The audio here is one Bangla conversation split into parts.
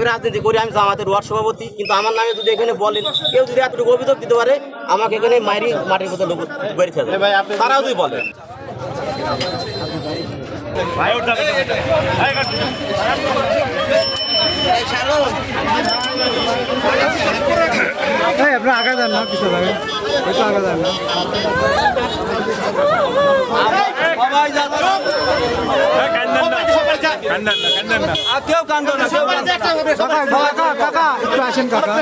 আমি রাজনীতি করি আমি জামাতের ওয়ার্ড সভাপতি কিন্তু আমার নামে যদি এখানে বলেন কেউ যদি এতটুকু অভিযোগ দিতে পারে আমাকে এখানে মাইরি মাটির মতো লোক বেরিয়ে ফেলে তারাও যদি বলে আপনার আগা যান না পিছনে। যাবেন আগা যান না। কেউ কান্দো না কাকা কাকা একটু আসেন কাকা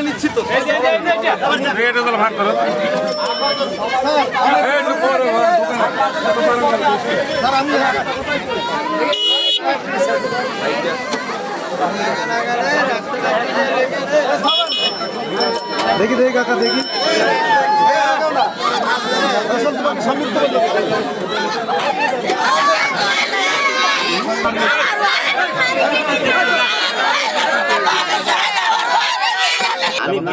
দেখি দেখি কাকা দেখি আমি Let's go.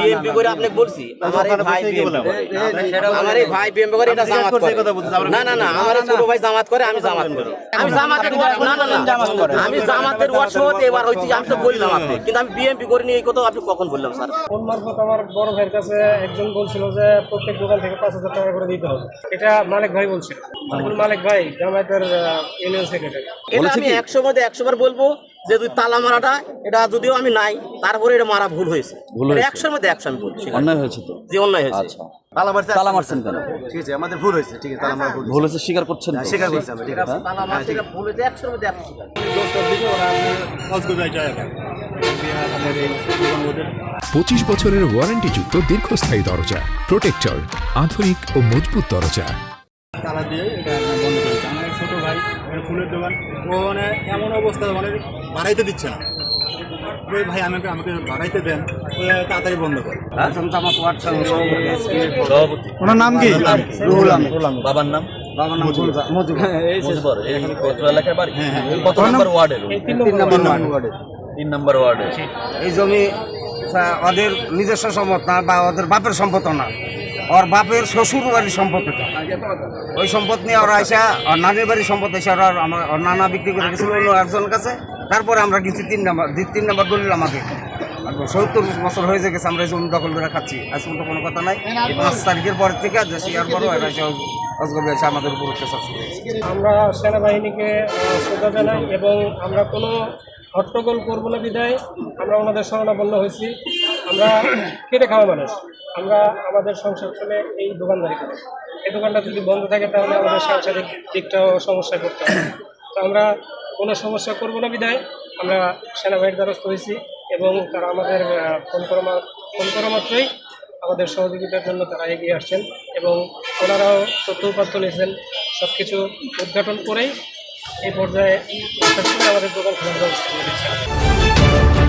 বিএমপি করে আপনি বলছি আমার এই ভাই বিএমপি আমার এই ভাই বিএমপি করে এটা জামাত করে। না না না আমার ছোট ভাই জামাত করে আমি জামাত করি। আমি জামাতের না না না। আমি জামাতের ওয়ার্ড এবার হইছি আমি তো বললাম আপনি কিন্তু আমি বিএমপি করিনি এই কথা আপনি কখন বললাম স্যার? ফোন মারফত আমার বড় ভাইয়ের কাছে একজন বলছিল যে প্রত্যেক দোকান থেকে পাঁচ হাজার টাকা করে দিতে হবে। এটা মালিক ভাই বলছিল। মালিক ভাই জামায়াতের ইউনিয়ন সেক্রেটারি। এটা আমি একশো মধ্যে একশো বার বলব। যে যদি তালা মারাটা এটা যদিও আমি নাই তারপরে এটা মারা ভুল হয়েছে। ভুল হয়েছে। একশোর মধ্যে একশো আমি বলছি। অন্যায় হয়েছে তো? যে অন্যায় হয়েছে। আচ্ছা। তালা মারছেন কেন? ঠিক আছে আমাদের ভুল হয়েছে ঠিক আছে তাহলে আমরা ভুল ভুল হয়েছে। স্বীকার করছেন তো? স্বীকার করছি আমরা ঠিক আছে। তালা মারছে এটা ভুল হয়েছে একশোর মধ্যে একশো। পঁচিশ বছরের ওয়ারেন্টিযুক্ত দীর্ঘস্থায়ী দরজা প্রোটেক্টর আধুনিক ও মজবুত দরজা। তালা দিয়ে এটা বন্ধ ছোটো ভাই ফুলের দোকান। ও মানে এমন অবস্থা মানে বাড়াইতে দিচ্ছে না। ওই ভাই আমাকে আমাকে বাড়াইতে দেন তাড়াতাড়ি বন্ধ করে। ওনার নাম কি? বাবার নাম? মুজিবর এই কত এলাকার বাড়ি কত নম্বর ওয়ার্ডের তিন নম্বর ওয়ার্ডে এই জমি ওদের নিজস্ব সম্পদ না বা ওদের বাপের সম্পদ না? ওর বাপের শ্বশুর বাড়ির সম্পদ এটা ওই সম্পদ নিয়ে ওরা এসে ওর নানির বাড়ির সম্পদ এসে ওরা আমার ওর নানা বিক্রি করে গেছিল একজনের কাছে। তারপরে আমরা কিনছি তিন নাম্বার তিন নাম্বার দলিল আমাকে। সত্তর বছর হয়ে গেছে, আমরা জমি দখল করে খাচ্ছি। আজ পর্যন্ত কোনো কথা নাই। পাঁচ তারিখের পর থেকে যে শিয়ার পরও এরা অজগবি এসে আমাদের উপর অত্যাচার শুরু হয়েছে। আমরা সেনাবাহিনীকে শ্রদ্ধা জানাই এবং আমরা কোনো হট্টগোল করব না বিদায়। আমরা ওনাদের শরণাপন্ন হয়েছি। আমরা কেটে খাওয়া মানুষ। আমরা আমাদের সংসার চলে এই দোকানদারি করে। এই দোকানটা যদি বন্ধ থাকে তাহলে আমাদের সাংসারিক দিকটাও সমস্যায় করতে হবে। তো আমরা কোনো সমস্যা করব না বিদায় আমরা সেনাবাহিনীর দ্বারস্থ হয়েছি এবং তারা আমাদের ফোন করা ফোন করা মাত্রই আমাদের সহযোগিতার জন্য তারা এগিয়ে আসছেন এবং ওনারাও তথ্য উপাত্ত নিয়েছেন। সব কিছু উদ্ঘাটন করেই এই পর্যায়ে আমাদের দোকান খোলার ব্যবস্থা করে দিচ্ছেন